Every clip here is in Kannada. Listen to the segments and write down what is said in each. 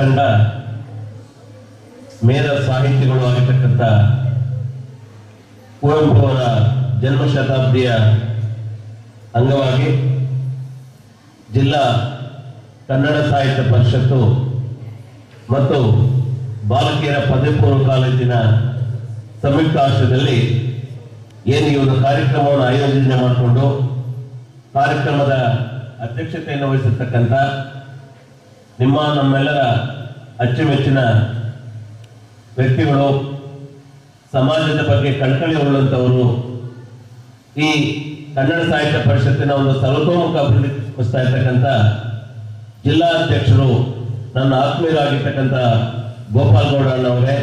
ಕಂಡ ಮೇರ ಸಾಹಿತಿಗಳು ಆಗಿರ್ತಕ್ಕಂಥ ಕುವೆಂಪು ಅವರ ಜನ್ಮ ಶತಾಬ್ದಿಯ ಅಂಗವಾಗಿ ಜಿಲ್ಲಾ ಕನ್ನಡ ಸಾಹಿತ್ಯ ಪರಿಷತ್ತು ಮತ್ತು ಬಾಲಕಿಯರ ಪದವಿ ಪೂರ್ವ ಕಾಲೇಜಿನ ಸಂಯುಕ್ತ ಆಶ್ರಯದಲ್ಲಿ ಏನು ಈ ಒಂದು ಕಾರ್ಯಕ್ರಮವನ್ನು ಆಯೋಜನೆ ಮಾಡಿಕೊಂಡು ಕಾರ್ಯಕ್ರಮದ ಅಧ್ಯಕ್ಷತೆಯನ್ನು ವಹಿಸಿರ್ತಕ್ಕಂಥ ನಿಮ್ಮ, ನಮ್ಮೆಲ್ಲರ ಅಚ್ಚುಮೆಚ್ಚಿನ ವ್ಯಕ್ತಿಗಳು, ಸಮಾಜದ ಬಗ್ಗೆ ಕಳಕಳಿ ಉಳ್ಳಂತವರು ಈ ಕನ್ನಡ ಸಾಹಿತ್ಯ ಪರಿಷತ್ತಿನ ಒಂದು ಸರ್ವತೋಮುಖ ಅಭಿವೃದ್ಧಿ ಪಡಿಸ್ತಾ ಇರ್ತಕ್ಕಂಥ ಜಿಲ್ಲಾ ಅಧ್ಯಕ್ಷರು, ನನ್ನ ಆತ್ಮೀಯರಾಗಿರ್ತಕ್ಕಂಥ ಗೋಪಾಲ್ ಗೌಡ ಅಣ್ಣವರೇ,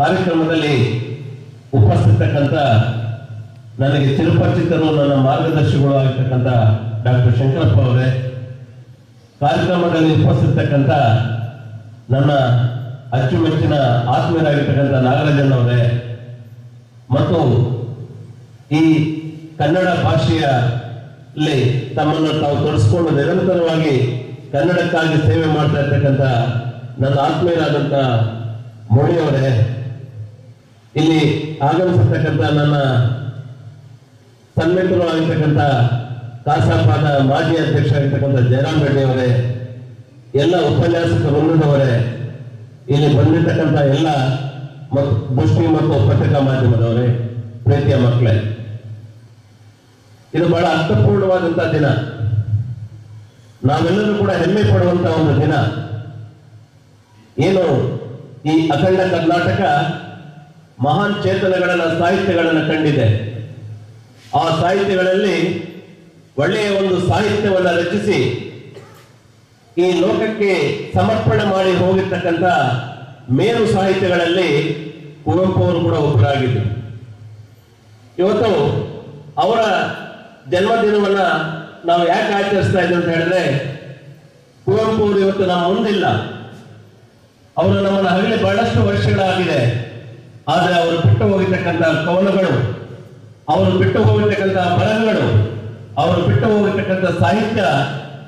ಕಾರ್ಯಕ್ರಮದಲ್ಲಿ ಉಪಸ್ಥಿತಕ್ಕಂಥ ನನಗೆ ಚಿರಪರಿಚಿತರು, ನನ್ನ ಮಾರ್ಗದರ್ಶಿಗಳು ಆಗಿರ್ತಕ್ಕಂಥ ಡಾಕ್ಟರ್ ಶಂಕರಪ್ಪ ಅವರೇ ಕಾರ್ಯಕ್ರಮದಲ್ಲಿ ಉಪಸ್ಥಿತಕ್ಕಂತ ನನ್ನ ಅಚ್ಚುಮೆಚ್ಚಿನ ಆತ್ಮೀಯರಾಗಿರ್ತಕ್ಕಂಥ ನಾಗರಾಜನ್ ಅವರೇ ಮತ್ತು ಈ ಕನ್ನಡ ಭಾಷೆಯಲ್ಲಿ ತಮ್ಮನ್ನು ತಾವು ತೊಡಸ್ಕೊಂಡು ನಿರಂತರವಾಗಿ ಕನ್ನಡಕ್ಕಾಗಿ ಸೇವೆ ಮಾಡ್ತಾ ಇರ್ತಕ್ಕಂಥ ನನ್ನ ಆತ್ಮೀಯರಾದಂಥ ಮೋಡಿಯವರೇ ಇಲ್ಲಿ ಆಗಮಿಸಿರ್ತಕ್ಕಂಥ ನನ್ನ ಸನ್ಮಿತ್ರರು ಆಗಿರ್ತಕ್ಕಂಥ ಕಾಸಾಪಾದ ಮಾಜಿ ಅಧ್ಯಕ್ಷ ಆಗಿರ್ತಕ್ಕಂಥ ಜಯರಾಮ್ ರೆಡ್ಡಿ ಅವರೇ, ಎಲ್ಲ ಉಪನ್ಯಾಸಕ ವೃಂದದವರೇ ಇಲ್ಲಿ ಬಂದಿರ್ತಕ್ಕಂಥ ಎಲ್ಲ ದೃಷ್ಟಿ ಮತ್ತು ಪತ್ರಿಕಾ ಮಾಧ್ಯಮದವರೇ, ಪ್ರೀತಿಯ ಮಕ್ಕಳೇ. ಇದು ಬಹಳ ಅರ್ಥಪೂರ್ಣವಾದಂತಹ ದಿನ. ನಾವೆಲ್ಲರೂ ಕೂಡ ಹೆಮ್ಮೆ ಪಡುವಂತಹ ಒಂದು ದಿನ. ಏನು ಈ ಅಖಂಡ ಕರ್ನಾಟಕ ಮಹಾನ್ ಚೇತನಗಳನ್ನ, ಸಾಹಿತ್ಯಗಳನ್ನ ಕಂಡಿದೆ. ಆ ಸಾಹಿತ್ಯಗಳಲ್ಲಿ ಒಳ್ಳೆಯ ಒಂದು ಸಾಹಿತ್ಯವನ್ನ ರಚಿಸಿ ಈ ಲೋಕಕ್ಕೆ ಸಮರ್ಪಣೆ ಮಾಡಿ ಹೋಗಿರ್ತಕ್ಕಂಥ ಮೇರು ಸಾಹಿತ್ಯಗಳಲ್ಲಿ ಕುವೆಂಪು ಅವರು ಕೂಡ ಒಬ್ಬರಾಗಿದ್ದರು. ಇವತ್ತು ಅವರ ಜನ್ಮದಿನವನ್ನ ನಾವು ಯಾಕೆ ಆಚರಿಸ್ತಾ ಇದ್ದೀವಿ ಅಂತ ಹೇಳಿದ್ರೆ ಕುವೆಂಪು ಅವರು ಇವತ್ತು ನಮ್ಮ ಮುಂದಿಲ್ಲ. ಅವರು ನಮ್ಮನ್ನು ಹಗಲಿ ಬಹಳಷ್ಟು ವರ್ಷಗಳಾಗಿದೆ. ಆದರೆ ಅವರು ಬಿಟ್ಟು ಹೋಗಿರ್ತಕ್ಕಂಥ ಕವನಗಳು, ಅವರು ಬಿಟ್ಟು ಹೋಗಿರ್ತಕ್ಕಂಥ ಬರಹಗಳು ಅವರು ಬಿಟ್ಟು ಹೋಗಿರ್ತಕ್ಕಂಥ ಸಾಹಿತ್ಯ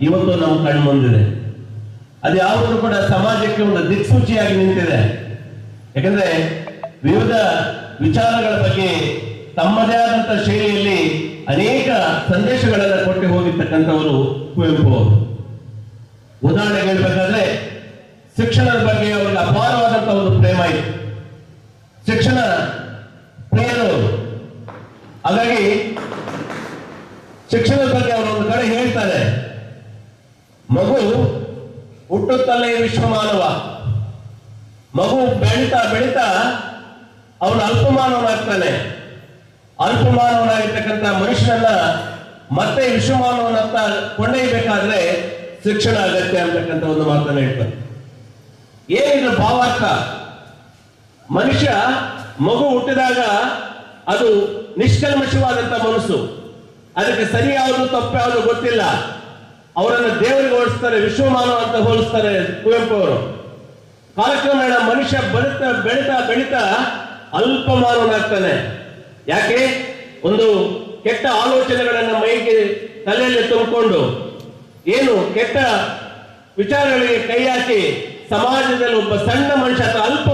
ಇವತ್ತು ನಾವು ಕಣ್ಮುಂದಿದೆ ಅದು ಯಾವುದೂ ಕೂಡ ಸಮಾಜಕ್ಕೆ ಒಂದು ದಿಕ್ಸೂಚಿಯಾಗಿ ನಿಂತಿದೆ. ಯಾಕಂದ್ರೆ ವಿವಿಧ ವಿಚಾರಗಳ ಬಗ್ಗೆ ತಮ್ಮದೇ ಆದಂತ ಶೈಲಿಯಲ್ಲಿ ಅನೇಕ ಸಂದೇಶಗಳನ್ನು ಕೊಟ್ಟು ಹೋಗಿರ್ತಕ್ಕಂಥವರು ಕುವೆಂಪು ಅವರು. ಉದಾಹರಣೆಗೆ ಹೇಳ್ಬೇಕಾದ್ರೆ, ಶಿಕ್ಷಣದ ಬಗ್ಗೆ ಅವರಿಗೆ ಅಪಾರವಾದಂತ ಒಂದು ಪ್ರೇಮ ಇತ್ತು. ಶಿಕ್ಷಣ ಪ್ರಿಯರು ಹಾಗಾಗಿ ಶಿಕ್ಷಣದ ಬಗ್ಗೆ ಅವರು ಒಂದು ಕಡೆ ಹೇಳ್ತಾರೆ. ಮಗು ಹುಟ್ಟುತ್ತಲೇ ವಿಶ್ವಮಾನವ. ಮಗು ಬೆಳೀತಾ ಬೆಳೀತಾ ಅವನು ಅಲ್ಪಮಾನವನಾಗ್ತಾನೆ. ಅಲ್ಪಮಾನವನಾಗಿರ್ತಕ್ಕಂಥ ಮನುಷ್ಯನನ್ನ ಮತ್ತೆ ವಿಶ್ವಮಾನವನತ್ತ ಕೊಂಡೊಯ್ಯಬೇಕಾದ್ರೆ ಶಿಕ್ಷಣ ಅಗತ್ಯ ಅಂತಕ್ಕಂಥ ಒಂದು ಮಾತನ್ನ ಹೇಳ್ತಾರೆ. ಏನಿದ್ರ ಭಾವಾರ್ಥ. ಮನುಷ್ಯ ಮಗು ಹುಟ್ಟಿದಾಗ ಅದು ನಿಷ್ಕಲ್ಮಶವಾದಂತ ಮನಸ್ಸು. ಅದಕ್ಕೆ ಸರಿ ಯಾವುದು ತಪ್ಪು ಯಾವುದು ಗೊತ್ತಿಲ್ಲ. ಅವರನ್ನು ದೇವರಿಗೆ ಹೋಲಿಸ್ತಾರೆ ವಿಶ್ವಮಾನವ ಅಂತ ಹೋಲಿಸ್ತಾರೆ ಕುವೆಂಪು ಅವರು ಕಾಲಕ್ರಮೇಣ ಮನುಷ್ಯ ಬೆಳೀತಾ ಬೆಳೀತಾ ಅಲ್ಪ ಮಾನವನಾಗ್ತಾನೆ ಯಾಕೆ? ಒಂದು ಕೆಟ್ಟ ಆಲೋಚನೆಗಳನ್ನ ಮೈಗೆ ತಲೆಯಲ್ಲಿ ತುಂಬಿಕೊಂಡು, ಏನು ಕೆಟ್ಟ ವಿಚಾರಗಳಿಗೆ ಕೈ ಹಾಕಿ ಸಮಾಜದಲ್ಲಿ ಒಬ್ಬ ಸಣ್ಣ ಮನುಷ್ಯ ಅಥವಾ ಅಲ್ಪ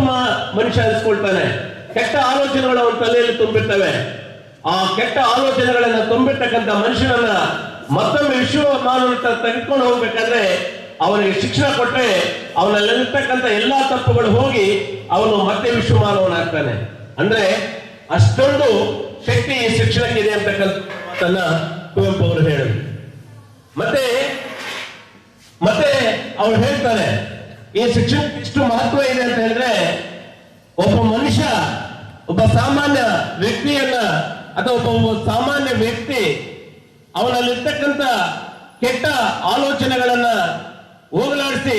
ಮನುಷ್ಯ ಅನಿಸ್ಕೊಳ್ತಾನೆ. ಕೆಟ್ಟ ಆಲೋಚನೆಗಳು ಅವನ ತಲೆಯಲ್ಲಿ ತುಂಬಿರ್ತವೆ. ಆ ಕೆಟ್ಟ ಆಲೋಚನೆಗಳನ್ನ ತುಂಬಿರ್ತಕ್ಕಂಥ ಮನುಷ್ಯನನ್ನ ಮತ್ತೊಮ್ಮೆ ವಿಶ್ವ ಮಾನವತ ತೆಗೆದುಕೊಂಡು ಹೋಗ್ಬೇಕಾದ್ರೆ ಅವನಿಗೆ ಶಿಕ್ಷಣ ಕೊಟ್ಟರೆ ಅವನಲ್ಲಿರ್ತಕ್ಕಂಥ ಎಲ್ಲಾ ತಪ್ಪುಗಳು ಹೋಗಿ ಅವನು ಮತ್ತೆ ವಿಶ್ವ ಮಾನವನಾಗ್ತಾನೆ ಅಂದ್ರೆ ಅಷ್ಟೊಂದು ಶಕ್ತಿ ಈ ಶಿಕ್ಷಣಕ್ಕಿದೆ ಅಂತಕ್ಕಂಥ ಮಾತನ್ನ ಕುವೆಂಪು ಅವರು ಹೇಳಿದ್ರು. ಮತ್ತೆ ಮತ್ತೆ ಅವ್ರು ಹೇಳ್ತಾರೆ, ಈ ಶಿಕ್ಷಣಕ್ಕೆ ಇಷ್ಟು ಮಹತ್ವ ಇದೆ ಅಂತ ಹೇಳಿದ್ರೆ ಒಬ್ಬ ಮನುಷ್ಯ, ಒಬ್ಬ ಸಾಮಾನ್ಯ ವ್ಯಕ್ತಿಯನ್ನ ಅಥವಾ ಒಬ್ಬ ಸಾಮಾನ್ಯ ವ್ಯಕ್ತಿ ಅವನಲ್ಲಿರ್ತಕ್ಕಂಥ ಕೆಟ್ಟ ಆಲೋಚನೆಗಳನ್ನ ಹೋಗಲಾಡಿಸಿ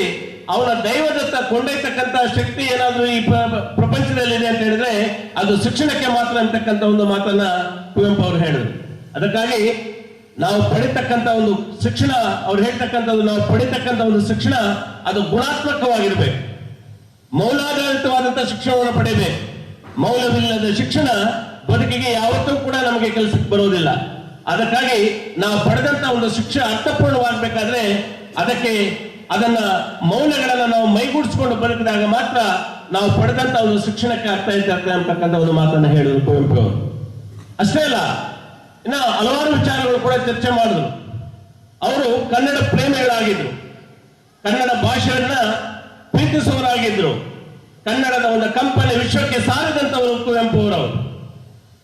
ಅವನ ದೈವದತ್ತ ಕೊಂಡೊಯ್ತಕ್ಕಂಥ ಶಕ್ತಿ ಏನಾದರೂ ಈ ಪ್ರ- ಪ್ರಪಂಚದಲ್ಲಿ ಇದೆ ಅಂತ ಹೇಳಿದ್ರೆ ಅದು ಶಿಕ್ಷಣಕ್ಕೆ ಮಾತ್ರ ಅಂತಕ್ಕಂಥ ಒಂದು ಮಾತನ್ನ ಕುವೆಂಪು ಅವರು ಹೇಳಿದ್ರು. ಅದಕ್ಕಾಗಿ ನಾವು ಪಡಿತಕ್ಕಂಥ ಒಂದು ಶಿಕ್ಷಣ, ಅವ್ರು ಹೇಳ್ತಕ್ಕಂಥದ್ದು ನಾವು ಪಡಿತಕ್ಕಂಥ ಒಂದು ಶಿಕ್ಷಣ, ಅದು ಗುಣಾತ್ಮಕವಾಗಿರ್ಬೇಕು. ಮೌಲಾಧಾರಿತವಾದಂಥ ಶಿಕ್ಷಣವನ್ನು ಪಡೆಯಬೇಕು ಮೌಲ್ಯವಿಲ್ಲದ ಶಿಕ್ಷಣ ಬದುಕಿಗೆ ಯಾವತ್ತೂ ಕೂಡ ನಮಗೆ ಕೆಲಸಕ್ಕೆ ಬರೋದಿಲ್ಲ ಅದಕ್ಕಾಗಿ ನಾವು ಪಡೆದಂತ ಒಂದು ಶಿಕ್ಷಣ ಅರ್ಥಪೂರ್ಣವಾಗಬೇಕಾದ್ರೆ ಅದಕ್ಕೆ ಅದನ್ನ ಮೌಲ್ಯಗಳನ್ನ ನಾವು ಮೈಗೂಡಿಸ್ಕೊಂಡು ಬದುಕಿದಾಗ ಮಾತ್ರ ನಾವು ಪಡೆದಂತ ಒಂದು ಶಿಕ್ಷಣಕ್ಕೆ ಅರ್ಥ ಇರ್ತದೆ ಅಂತಕ್ಕಂಥ ಒಂದು ಮಾತನ್ನ ಹೇಳಿದ್ರು ಕುವೆಂಪು ಅವರು. ಅಷ್ಟೇ ಅಲ್ಲ, ಇನ್ನ ಹಲವಾರು ವಿಚಾರಗಳು ಕೂಡ ಚರ್ಚೆ ಮಾಡಿದ್ರು. ಅವರು ಕನ್ನಡ ಪ್ರೇಮಿಗಳಾಗಿದ್ರು. ಕನ್ನಡ ಭಾಷೆಯನ್ನ ಪ್ರೀತಿಸುವವರಾಗಿದ್ರು. ಕನ್ನಡದ ಒಂದು ಕಂಪನಿ ವಿಶ್ವಕ್ಕೆ ಸಾರದಂತವರು ಕುವೆಂಪು ಅವರವರು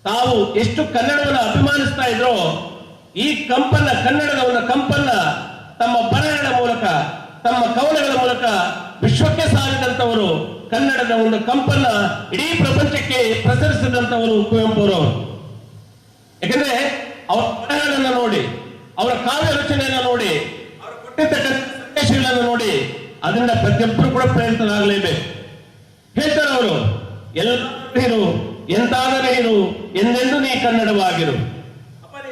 ತಾವು ಎಷ್ಟು ಕನ್ನಡವನ್ನು ಅಭಿಮಾನಿಸ್ತಾ ಇದ್ರೋ, ಈ ಕಂಪನ್ನ ಕನ್ನಡದ ಒಂದು ಕಂಪನ್ನ ತಮ್ಮ ಬರಹಗಳ ಮೂಲಕ, ತಮ್ಮ ಕವನಗಳ ಮೂಲಕ ವಿಶ್ವಕ್ಕೆ ಸಾರಿದಂತವರು ಕನ್ನಡದ ಒಂದು ಕಂಪನ್ನ ಇಡೀ ಪ್ರಪಂಚಕ್ಕೆ ಪ್ರಸರಿಸಿದಂತವರು ಕುವೆಂಪು ಅವರು ಯಾಕಂದ್ರೆ ಅವರ ಬರಹಗಳನ್ನು ನೋಡಿ, ಅವರ ಕಾವ್ಯ ರಚನೆಯನ್ನ ನೋಡಿ, ಅವರು ಕೊಟ್ಟಿರ್ತಕ್ಕಂಥ ಸಂದೇಶಗಳನ್ನು ನೋಡಿ, ಅದರಿಂದ ಪ್ರತಿಯೊಬ್ಬರು ಕೂಡ ಪ್ರೇರಿತರಾಗಲೇಬೇಕು. ಹೇಳ್ತಾರೆ ಅವರು, ಎಲ್ಲರೂ ಎಂತಾದರೂ ಇರು ಎಂದೆಂದು ನೀ ಕನ್ನಡವಾಗಿರು.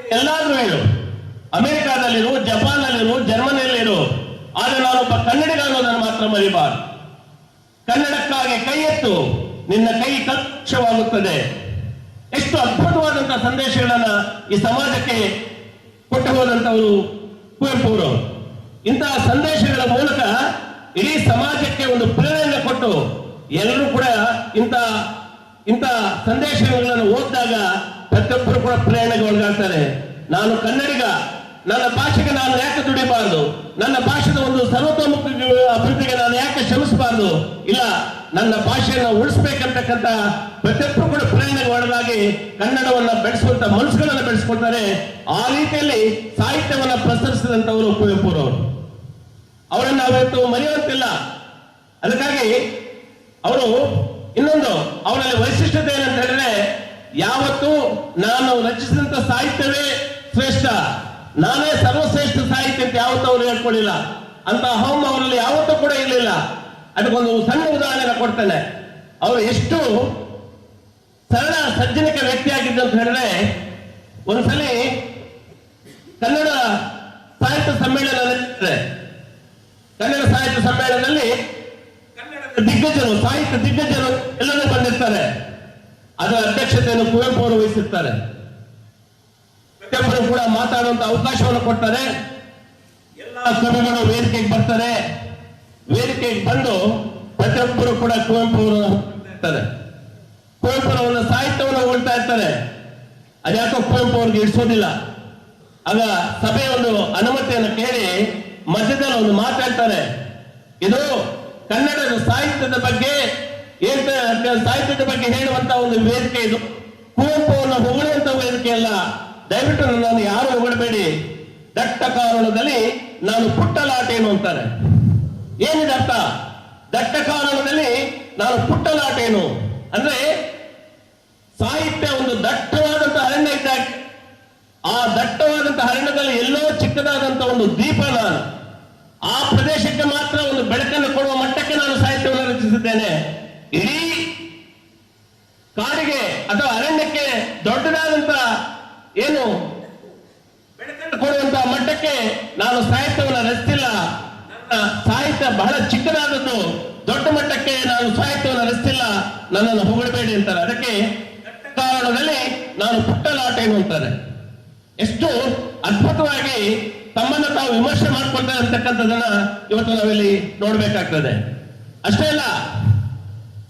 ಎಲ್ಲಾದ್ರೂ ಹೇಳು. ಅಮೆರಿಕಾದಲ್ಲಿರು ಜಪಾನ್ನಲ್ಲಿರು ಜರ್ಮನಿಯಲ್ಲಿರು. ಆದ್ರೆ ನಾನೊಬ್ಬ ಕನ್ನಡಿಗ ಅನ್ನೋದನ್ನು ಮಾತ್ರ ಮರಿಬಾರ್ದು. ಕನ್ನಡಕ್ಕಾಗಿ ಕೈ ಎತ್ತು ನಿನ್ನ ಕೈ ಕಕ್ಷವಾಗುತ್ತದೆ ಎಷ್ಟು ಅದ್ಭುತವಾದಂತಹ ಸಂದೇಶಗಳನ್ನ ಈ ಸಮಾಜಕ್ಕೆ ಕೊಟ್ಟು ಹೋದಂತವರು ಕುವೆಂಪು ಅವರು ಇಂತಹ ಸಂದೇಶಗಳ ಮೂಲಕ ಇಡೀ ಸಮಾಜಕ್ಕೆ ಒಂದು ಪ್ರೇರಣೆ ಕೊಟ್ಟು ಎಲ್ಲರೂ ಕೂಡ ಇಂಥ ಇಂಥ ಸಂದೇಶಗಳನ್ನು ಓದಿದಾಗ ಪ್ರತಿಯೊಬ್ಬರು ಕೂಡ ಪ್ರೇರಣೆಗೆ ಒಳಗಾಗ್ತಾರೆ. ನಾನು ಕನ್ನಡಿಗ, ನನ್ನ ಭಾಷೆಗೆ ನಾನು ಯಾಕೆ ದುಡಿಬಾರದು? ನನ್ನ ಭಾಷೆದ ಒಂದು ಸರ್ವತೋಮುಖ ಅಭಿವೃದ್ಧಿಗೆ ನಾನು ಯಾಕೆ ಶ್ರಮಿಸಬಾರದು? ಇಲ್ಲ, ನನ್ನ ಭಾಷೆಯನ್ನು ಉಳಿಸ್ಬೇಕಂತಕ್ಕಂಥ ಪ್ರತಿಯೊಬ್ಬರು ಕೂಡ ಪ್ರೇರಣೆಗೆ ಒಳಗಾಗಿ ಕನ್ನಡವನ್ನ ಬೆಳೆಸುವಂತ ಮನಸ್ಸುಗಳನ್ನು ಬೆಳೆಸ್ಕೊಳ್ತಾರೆ. ಆ ರೀತಿಯಲ್ಲಿ ಸಾಹಿತ್ಯವನ್ನ ಪ್ರಸರಿಸಿದಂತವರು ಕುವೆಂಪುರವರು ಅವರನ್ನು ಅವತ್ತು ಮರೆಯುವಂತಿಲ್ಲ. ಅದಕ್ಕಾಗಿ ಅವರು ಇನ್ನೊಂದು, ಅವನಲ್ಲಿ ವೈಶಿಷ್ಟ್ಯತೆ ಏನಂತ ಹೇಳಿದ್ರೆ, ಯಾವತ್ತು ನಾನು ರಚಿಸಿದಂತ ಸಾಹಿತ್ಯವೇ ಶ್ರೇಷ್ಠ. ನಾನೇ ಸರ್ವಶ್ರೇಷ್ಠ ಸಾಹಿತ್ಯ ಅಂತ ಯಾವತ್ತೂ ಅವರು ಹೇಳ್ಕೊಳ್ಳಿಲ್ಲ ಅಂತ ಅಹಂ ಅವರಲ್ಲಿ ಯಾವತ್ತೂ ಕೂಡ ಇರಲಿಲ್ಲ. ಅದಕ್ಕೊಂದು ಸಣ್ಣ ಉದಾಹರಣೆ ಕೊಡ್ತೇನೆ. ಅವರು ಎಷ್ಟು ಸರಳ, ಸಜ್ಜನಿಕ ವ್ಯಕ್ತಿಯಾಗಿದ್ದು ಅಂತ ಹೇಳಿದ್ರೆ, ಒಂದ್ಸಲಿ ಕನ್ನಡ ಸಾಹಿತ್ಯ ಸಮ್ಮೇಳನ ಕನ್ನಡ ಸಾಹಿತ್ಯ ಸಮ್ಮೇಳನದಲ್ಲಿ ದಿಗ್ಗಜರು, ಸಾಹಿತ್ಯ ದಿಗ್ಗಜರು ಎಲ್ಲರೂ ಬಂದಿರ್ತಾರೆ. ಅದರ ಅಧ್ಯಕ್ಷತೆಯನ್ನು ಕುವೆಂಪು ಅವರು ವಹಿಸಿರ್ತಾರೆ. ಪ್ರತಿಯೊಬ್ಬರು ಕೂಡ ಮಾತಾಡುವಂತ ಅವಕಾಶವನ್ನು ಕೊಡ್ತಾರೆ ಎಲ್ಲ ಕವಿಗಳು ವೇದಿಕೆಗೆ ಬರ್ತಾರೆ. ವೇದಿಕೆಗೆ ಬಂದು ಪ್ರತಿಯೊಬ್ಬರು ಕೂಡ ಕುವೆಂಪು ಅವರು ಇರ್ತಾರೆ. ಕುವೆಂಪು ಅವರ ಸಾಹಿತ್ಯವನ್ನು ಉಳ್ತಾ ಇರ್ತಾರೆ. ಅದ್ಯಾಕೋ ಕುವೆಂಪು ಅವ್ರಿಗೆ ಇಡಿಸೋದಿಲ್ಲ ಆಗ ಸಭೆಯ ಒಂದು ಅನುಮತಿಯನ್ನು ಕೇಳಿ ಮಧ್ಯದಲ್ಲಿ ಒಂದು ಮಾತಾಡ್ತಾರೆ ಇದು ಕನ್ನಡದ ಸಾಹಿತ್ಯದ ಬಗ್ಗೆ ಸಾಹಿತ್ಯದ ಬಗ್ಗೆ ಹೇಳುವಂತ ಒಂದು ವೇದಿಕೆ ಇದು. ಕುವೆಂಪುವನ್ನು ಹೊಗಳುವಂತ ವೇದಿಕೆ ಅಲ್ಲ. ದಯವಿಟ್ಟು ನಾನು ಯಾರು ಹೊಗಳಬೇಡಿ. ದಟ್ಟ ಕಾರಣದಲ್ಲಿ ನಾನು ಪುಟ್ಟಲಾಟೇನು ಅಂತಾರೆ? ಏನಿದೆ ಅರ್ಥ? ದಟ್ಟ ಕಾರಣದಲ್ಲಿ ನಾನು ಪುಟ್ಟಲಾಟೇನು ಅಂದ್ರೆ ಸಾಹಿತ್ಯ ಒಂದು ದಟ್ಟವಾದಂತಹ ಅರಣ್ಯ ಇದ್ದಾಗ ಆ ದಟ್ಟವಾದಂತಹ ಅರಣ್ಯದಲ್ಲಿ ಎಲ್ಲೋ ಚಿಕ್ಕದಾದಂತಹ ಒಂದು ದೀಪ ನಾನು. ಆ ಪ್ರದೇಶಕ್ಕೆ ಮಾತ್ರ ಒಂದು ಬೆಳಕನ್ನು ಕೊಡುವ ಮಟ್ಟಕ್ಕೆ ನಾನು ಸಾಹಿತ್ಯವನ್ನು ರಚಿಸಿದ್ದೇನೆ. ಇಡೀ ಕಾಡಿಗೆ ಅಥವಾ ಅರಣ್ಯಕ್ಕೆ ದೊಡ್ಡದಾದಂತ ಏನು ಬೆಳಕನ್ನು ಕೊಡುವಂತಹ ಮಟ್ಟಕ್ಕೆ ನಾನು ಸಾಹಿತ್ಯವನ್ನು ರಚಿಸಿಲ್ಲ. ನನ್ನ ಸಾಹಿತ್ಯ ಬಹಳ ಚಿಕ್ಕದಾದದ್ದು. ದೊಡ್ಡ ಮಟ್ಟಕ್ಕೆ ನಾನು ಸಾಹಿತ್ಯವನ್ನು ರಚಿಸಿಲ್ಲ. ನನ್ನನ್ನು ಹೊಗಳಬೇಡಿ ಅಂತಾರೆ. ಅದಕ್ಕೆ ಕಾರಣದಲ್ಲಿ ನಾನು ಪುಟ್ಟಲಾಟೇನು ಅಂತಾರೆ ಎಷ್ಟು ಅದ್ಭುತವಾಗಿ ತಮ್ಮನ್ನು ತಾವು ವಿಮರ್ಶೆ ಮಾಡ್ಕೊಳ್ತಾರೆ ಅಂತಕ್ಕಂಥದ್ದನ್ನ ಇವತ್ತು ನಾವಿಲ್ಲಿ ನೋಡ್ಬೇಕಾಗ್ತದೆ. ಅಷ್ಟೇ ಅಲ್ಲ,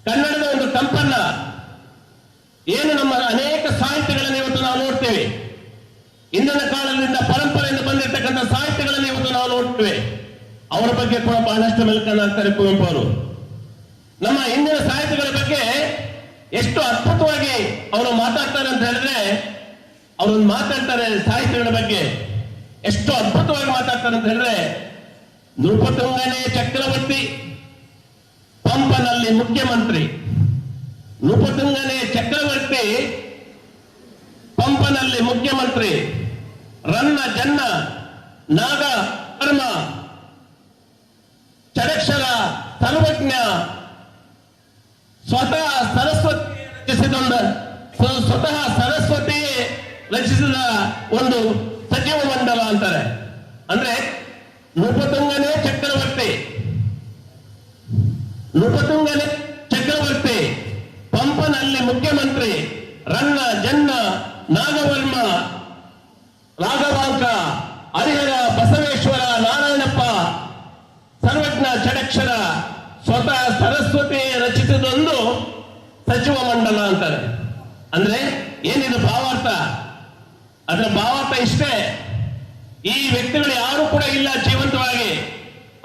ಕನ್ನಡದ ಒಂದು ಸಂಪನ್ನ ಏನು ನಮ್ಮ ಅನೇಕ ಸಾಹಿತ್ಯಗಳನ್ನು ಇವತ್ತು ನಾವು ನೋಡ್ತೇವೆ. ಇಂದಿನ ಕಾಲದಿಂದ ಪರಂಪರೆಯಿಂದ ಬಂದಿರತಕ್ಕಂಥ ಸಾಹಿತ್ಯಗಳನ್ನು ಇವತ್ತು ನಾವು ನೋಡ್ತೇವೆ. ಅವರ ಬಗ್ಗೆ ಕೂಡ ಬಹಳಷ್ಟು ಮೆಲುಕನ್ನು ಹಾಕ್ತಾರೆ ಕುವೆಂಪು ಅವರು ನಮ್ಮ ಇಂದಿನ ಸಾಹಿತ್ಯಗಳ ಬಗ್ಗೆ ಎಷ್ಟು ಅದ್ಭುತವಾಗಿ ಅವರು ಮಾತಾಡ್ತಾರೆ ಅಂತ ಹೇಳಿದ್ರೆ, ಅವರೊಂದು ಮಾತಾಡ್ತಾರೆ ಸಾಹಿತ್ಯಗಳ ಬಗ್ಗೆ. ಎಷ್ಟು ಅದ್ಭುತವಾಗಿ ಮಾತಾಡ್ತಾರೆ ಅಂತ ಹೇಳಿದ್ರೆ, ನೃಪತುಂಗನೇ ಚಕ್ರವರ್ತಿ, ಪಂಪನಲ್ಲಿ ಮುಖ್ಯಮಂತ್ರಿ. ನೃಪತುಂಗನೇ ಚಕ್ರವರ್ತಿ, ಪಂಪನಲ್ಲಿ ಮುಖ್ಯಮಂತ್ರಿ. ರನ್ನ ಜನ್ನ, ನಾಗ ಕರ್ಮ, ಚಡಕ್ಷರ ಸರ್ವಜ್ಞ. ಸ್ವತಃ ಸರಸ್ವತಿ ರಚಿಸಿದ ಸ್ವ- ಸ್ವತಃ ಸರಸ್ವತಿ ರಚಿಸಿದ ಒಂದು ಸಚಿವ ಮಂಡಲ ಅಂತಾರೆ. ಅಂದ್ರೆ ನೃಪತುಂಗನೇ ಚಕ್ರವರ್ತಿ. ನೃಪತುಂಗನೇ ಚಕ್ರವರ್ತಿ. ಪಂಪನಲ್ಲಿ ಮುಖ್ಯಮಂತ್ರಿ. ರನ್ನ, ಜನ್ನ, ನಾಗವರ್ಮ, ರಾಘವಾಂಕ, ಹರಿಹರ, ಬಸವೇಶ್ವರ, ನಾರಾಯಣಪ್ಪ, ಸರ್ವಜ್ಞ ಚಡಕ್ಷರ, ಸ್ವತಃ ಸರಸ್ವತಿ ರಚಿಸಿದೊಂದು ಸಚಿವ ಮಂಡಲ ಅಂತಾರೆ. ಅಂದ್ರೆ ಏನಿದು ಭಾವಾರ್ಥ? ಅದರ ಭಾವಾರ್ಥ ಇಷ್ಟೇ. ಈ ವ್ಯಕ್ತಿಗಳು ಯಾರು ಕೂಡ ಇಲ್ಲ ಜೀವಂತವಾಗಿ.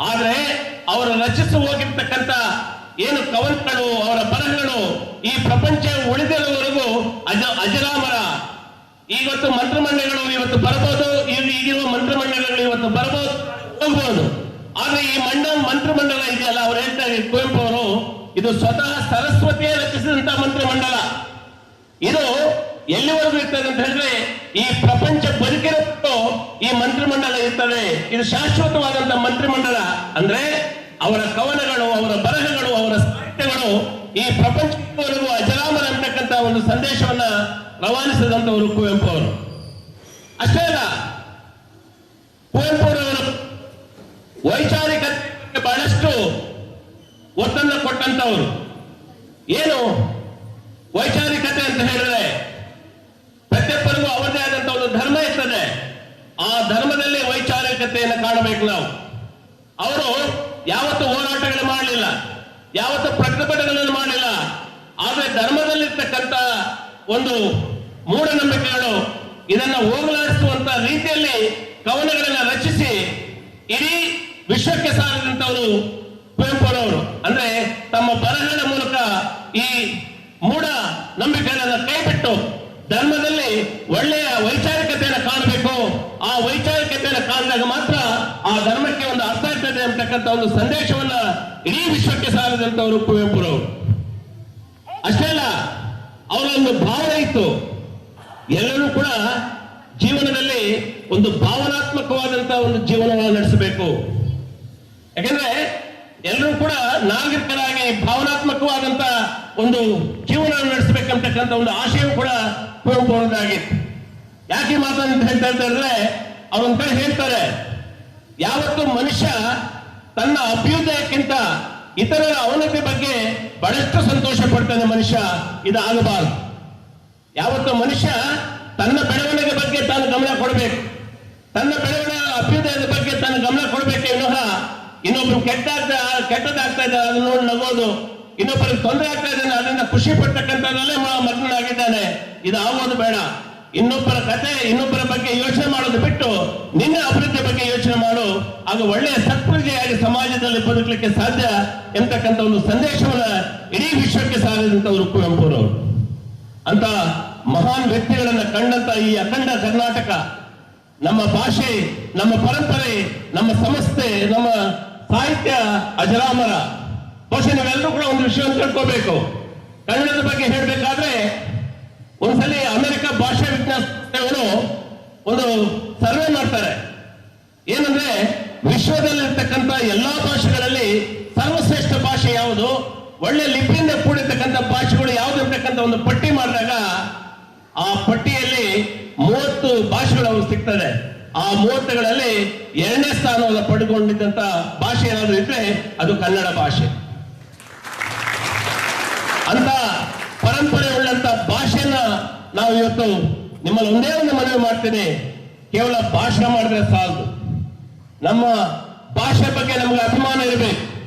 ಆದರೆ ಅವರು ರಚಿಸಿ ಹೋಗಿರ್ತಕ್ಕಂಥ ಏನು ಕವನಗಳು, ಅವರ ಬರಹಗಳು ಈ ಪ್ರಪಂಚ ಉಳಿದಿರುವವರೆಗೂ ಅಜ, ಅಜರಾಮರ. ಇವತ್ತು ಮಂತ್ರಮಂಡಲಗಳು ಇವತ್ತು ಬರಬಹುದು ಈಗ ಈಗಿರುವ ಮಂತ್ರಮಂಡಲಗಳು ಇವತ್ತು ಬರಬಹುದು ಹೋಗಬಹುದು ಆದ್ರೆ ಈ ಮಂಡ, ಮಂತ್ರಮಂಡಲ ಇದೆಯಲ್ಲ, ಅವ್ರು ಹೇಳ್ತಾರೆ, ಕುವೆಂಪು ಅವರು, ಇದು ಸ್ವತಃ ಸರಸ್ವತಿಯೇ ರಚಿಸಿದಂತ ಮಂತ್ರಿಮಂಡಲ. ಇದು ಎಲ್ಲಿವರೆಗೂ ಇರ್ತದೆ ಅಂತ ಹೇಳಿದ್ರೆ, ಈ ಪ್ರಪಂಚ ಬದುಕಿರೋ ಈ ಮಂತ್ರಿಮಂಡಲ ಇರ್ತದೆ. ಇದು ಶಾಶ್ವತವಾದಂತಹ ಮಂತ್ರಿಮಂಡಲ. ಅಂದ್ರೆ ಅವರ ಕವನಗಳು, ಅವರ ಬರಹಗಳು, ಅವರ ಸಾಹಿತ್ಯಗಳು ಈ ಪ್ರಪಂಚದವರೆಗೂ ಅಜರಾಮರ ಅಂತಕ್ಕಂಥ ಒಂದು ಸಂದೇಶವನ್ನ ರವಾನಿಸಿದಂತವರು ಕುವೆಂಪು ಅವರು. ಅಷ್ಟೇ ಅಲ್ಲ, ಕುವೆಂಪು ಅವರು ವೈಚಾರಿಕತೆ ಬಹಳಷ್ಟು ಒತ್ತನ್ನು ಕೊಟ್ಟಂತವರು ಏನು? ವೈಚಾರಿಕತೆ ಅಂತ ಹೇಳಿದ್ರೆ ಪ್ರತಿಯೊಬ್ಬರಿಗೂ ಅವರದೇ ಆದಂತಹ ಒಂದು ಧರ್ಮ ಇರ್ತದೆ. ಆ ಧರ್ಮದಲ್ಲಿ ವೈಚಾರಿಕತೆಯನ್ನು ಕಾಣಬೇಕು ನಾವು. ಅವರು ಯಾವತ್ತು ಹೋರಾಟಗಳು ಮಾಡಲಿಲ್ಲ, ಯಾವತ್ತು ಪ್ರತಿಭಟನೆಗಳನ್ನು ಮಾಡಲಿಲ್ಲ ಆದ್ರೆ ಧರ್ಮದಲ್ಲಿರ್ತಕ್ಕಂಥ ಒಂದು ಮೂಢನಂಬಿಕೆಗಳು ಇದನ್ನ ಹೋಗಲಾಡಿಸುವಂತ ರೀತಿಯಲ್ಲಿ ಕವನಗಳನ್ನು ರಚಿಸಿ ಇಡೀ ವಿಶ್ವಕ್ಕೆ ಸಾರಿದಂತವರು ಕುವೆಂಪುರವರು. ಅಂದ್ರೆ ತಮ್ಮ ಬರಹಗಳ ಮೂಲಕ ಈ ಮೂಢ ನಂಬಿಕೆಗಳನ್ನ ಕೈಬಿಟ್ಟು ಧರ್ಮದಲ್ಲಿ ಒಳ್ಳೆಯ ವೈಚಾರಿಕತೆಯನ್ನು ಕಾಣಬೇಕು. ಆ ವೈಚಾರಿಕತೆಯನ್ನು ಕಾಣಿದಾಗ ಮಾತ್ರ ಆ ಧರ್ಮಕ್ಕೆ ಒಂದು ಅರ್ಥ ಇರ್ತದೆ ಅಂತಕ್ಕಂಥ ಒಂದು ಸಂದೇಶವನ್ನ ಇಡೀ ವಿಶ್ವಕ್ಕೆ ಸಾರಿದಂತವರು ಕುವೆಂಪುರವರು ಅಷ್ಟೇ ಅಲ್ಲ ಅವರೊಂದು ಭಾವನೆ ಇತ್ತು. ಎಲ್ಲರೂ ಕೂಡ ಜೀವನದಲ್ಲಿ ಒಂದು ಭಾವನಾತ್ಮಕವಾದಂತಹ ಒಂದು ಜೀವನವನ್ನು ನಡೆಸಬೇಕು. ಯಾಕಂದ್ರೆ ಎಲ್ಲರೂ ಕೂಡ ನಾಗರಿಕರಾಗಿ ಭಾವನಾತ್ಮಕವಾದಂತ ಒಂದು ಜೀವನ ನಡೆಸಬೇಕಂತಕ್ಕಂಥ ಒಂದು ಆಶಯವು ಕೂಡ ಕುವೆಂಪು ಯಾಕೆ ಮಾತನ್ನು ಹೇಳ್ತಾ ಇದ್ದಾರೆ ಅವರೊಂದ್ ಕಡೆ ಹೇಳ್ತಾರೆ, ಯಾವತ್ತು ಮನುಷ್ಯ ತನ್ನ ಅಭ್ಯುದಯಕ್ಕಿಂತ ಇತರರ ಅವನತಿ ಬಗ್ಗೆ ಬಹಳಷ್ಟು ಸಂತೋಷ ಪಡ್ತಾನೆ ಮನುಷ್ಯ, ಇದಾಗಬಾರದು. ಯಾವತ್ತು ಮನುಷ್ಯ ತನ್ನ ಬೆಳವಣಿಗೆ ಬಗ್ಗೆ ತಾನು ಗಮನ ಕೊಡಬೇಕು. ತನ್ನ ಬೆಳವಣಿಗೆ, ಅಭ್ಯುದಯದ ಬಗ್ಗೆ ತಾನು ಗಮನ ಕೊಡಬೇಕು ವಿನಃ ಇನ್ನೊಬ್ರು ಕೆಟ್ಟಾಗ್ತಾ ಕೆಟ್ಟದಾಗ್ತಾ ಇದೆ ಅದನ್ನ ನೋಡಿ ನಗೋದು. ಇನ್ನೊಬ್ಬರಿಗೆ ತೊಂದರೆ ಆಗ್ತಾ ಇದ್ದಾನೆ ಅದರಿಂದ ಖುಷಿ ಪಡ್ತಕ್ಕಂಥದ್ರಲ್ಲೇ ಮಗ್ನಾಗಿದ್ದಾನೆ ಇದು ಆಗೋದು ಬೇಡ. ಇನ್ನೊಬ್ಬರ ಕತೆ, ಇನ್ನೊಬ್ಬರ ಬಗ್ಗೆ ಯೋಚನೆ ಮಾಡೋದು ಬಿಟ್ಟು ನಿನ್ನ ಅಭಿವೃದ್ಧಿ ಬಗ್ಗೆ ಯೋಚನೆ ಮಾಡು. ಆಗ ಒಳ್ಳೆಯ ಸತ್ಪ್ರಜೆಯಾಗಿ ಸಮಾಜದಲ್ಲಿ ಬದುಕಲಿಕ್ಕೆ ಸಾಧ್ಯ ಎಂತಕ್ಕಂಥ ಒಂದು ಸಂದೇಶವನ್ನ ಇಡೀ ವಿಶ್ವಕ್ಕೆ ಸಾರಿದಂತವರು ಕುವೆಂಪುರವರು ಅಂತ ಮಹಾನ್ ವ್ಯಕ್ತಿಗಳನ್ನ ಕಂಡಂತ ಈ ಅಖಂಡ ಕರ್ನಾಟಕ, ನಮ್ಮ ಭಾಷೆ, ನಮ್ಮ ಪರಂಪರೆ, ನಮ್ಮ ಸಂಸ್ಥೆ, ನಮ್ಮ ಸಾಹಿತ್ಯ, ಅಜರಾಮರ, ಬಹುಶಃ ನೀವೆಲ್ಲರೂ ಕೂಡ ಒಂದು ವಿಷಯವನ್ನು ತಿಳ್ಕೋಬೇಕು. ಕನ್ನಡದ ಬಗ್ಗೆ ಹೇಳಬೇಕಾದ್ರೆ, ಒಂದ್ಸಲಿ ಅಮೆರಿಕ ಭಾಷಾ ವಿಜ್ಞಾನ ಒಂದು ಸರ್ವೆ ಮಾಡ್ತಾರೆ. ಏನಂದ್ರೆ, ವಿಶ್ವದಲ್ಲಿರ್ತಕ್ಕಂಥ ಎಲ್ಲಾ ಭಾಷೆಗಳಲ್ಲಿ ಸರ್ವಶ್ರೇಷ್ಠ ಭಾಷೆ ಯಾವುದು? ಒಳ್ಳೆ ಲಿಪಿಯಿಂದ ಕೂಡಿರ್ತಕ್ಕಂಥ ಭಾಷೆಗಳು ಯಾವ್ದು ಇರ್ತಕ್ಕಂಥ ಒಂದು ಪಟ್ಟಿ ಮಾಡಿದಾಗ, ಆ ಪಟ್ಟಿಯಲ್ಲಿ ಮೂವತ್ತು ಭಾಷೆಗಳು ಸಿಗ್ತದೆ ಆ ಮೂವತ್ತುಗಳಲ್ಲಿ ಎರಡನೇ ಸ್ಥಾನವನ್ನು ಪಡೆದುಕೊಂಡಿದ್ದಂತ ಭಾಷೆ ಏನಾದ್ರು ಇದ್ರೆ ಅದು ಕನ್ನಡ ಭಾಷೆ. ಅಂತ ಪರಂಪರೆ ಉಳ್ಳಂತ ಭಾಷೆನ ನಾವು ಇವತ್ತು ನಿಮ್ಮಲ್ಲಿ ಒಂದೇ ಒಂದು ಮನವಿ ಮಾಡ್ತೇನೆ. ಕೇವಲ ಭಾಷಣ ಮಾಡಿದ್ರೆ ಸಾಲದು. ನಮ್ಮ ಭಾಷೆ ಬಗ್ಗೆ ನಮಗೆ ಅಭಿಮಾನ ಇರಬೇಕು.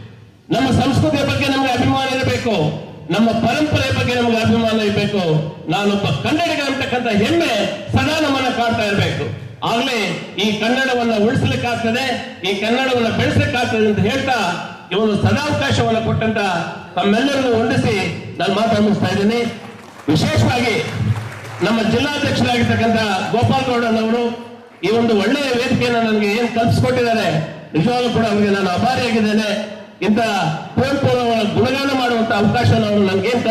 ನಮ್ಮ ಸಂಸ್ಕೃತಿಯ ಬಗ್ಗೆ ನಮಗೆ ಅಭಿಮಾನ ಇರಬೇಕು. ನಮ್ಮ ಪರಂಪರೆ ಬಗ್ಗೆ ನಮಗೆ ಅಭಿಮಾನ ಇರಬೇಕು. ನಾನೊಬ್ಬ ಕನ್ನಡಿಗ ಅಂತಕ್ಕಂಥ ಹೆಮ್ಮೆ ಸದಾ ನಮ್ಮನ್ನ ಕಾಡ್ತಾ ಇರಬೇಕು. ಆಗ್ಲೇ ಈ ಕನ್ನಡವನ್ನ ಉಳಿಸ್ಲಿಕ್ಕಾಗ್ತದೆ, ಈ ಕನ್ನಡವನ್ನ ಬೆಳೆಸಲಿಕ್ಕಾಗ್ತದೆ ಅಂತ ಹೇಳ್ತಾ ಇವನು ಸದಾವಕಾಶವನ್ನು ಕೊಟ್ಟಂತ ತಮ್ಮೆಲ್ಲರನ್ನು ಹೊಂದಿಸಿ ನಾನು ಮಾತು ಇದ್ದೀನಿ. ವಿಶೇಷವಾಗಿ ನಮ್ಮ ಜಿಲ್ಲಾಧ್ಯಕ್ಷರಾಗಿರ್ತಕ್ಕಂಥ ಗೋಪಾಲ್ ಗೌಡನವರು ಈ ಒಂದು ಒಳ್ಳೆಯ ವೇದಿಕೆಯನ್ನು ನನಗೆ ಏನು ಕಲ್ಪಿಸ್ಕೊಟ್ಟಿದ್ದಾರೆ, ನಿಜವಾಗ್ಲೂ ಕೂಡ ಅವರಿಗೆ ನಾನು ಅಭಾರಿಯಾಗಿದ್ದೇನೆ. ಇಂಥ ಕುವೆಂಪು ಅವರ ಗುಣಗಾನ ಮಾಡುವಂತ ಅವಕಾಶವನ್ನು ಅವರು ನನಗೆ ಏನ್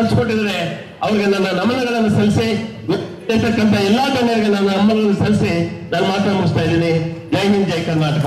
ಅವರಿಗೆ ನನ್ನ ನಮನಗಳನ್ನು ಸಲ್ಲಿಸಿ ಇರ್ತಕ್ಕಂಥ ಎಲ್ಲಾ ಗಣ್ಯರಿಗೆ ನನ್ನ ನಮನಗಳನ್ನು ಸಲ್ಲಿಸಿ ನಾನು ಮಾತನ್ನು ಮುಗಿಸ್ತಾ ಇದ್ದೀನಿ. ಜೈ ಹಿಂದ್ ಜೈ ಕರ್ನಾಟಕ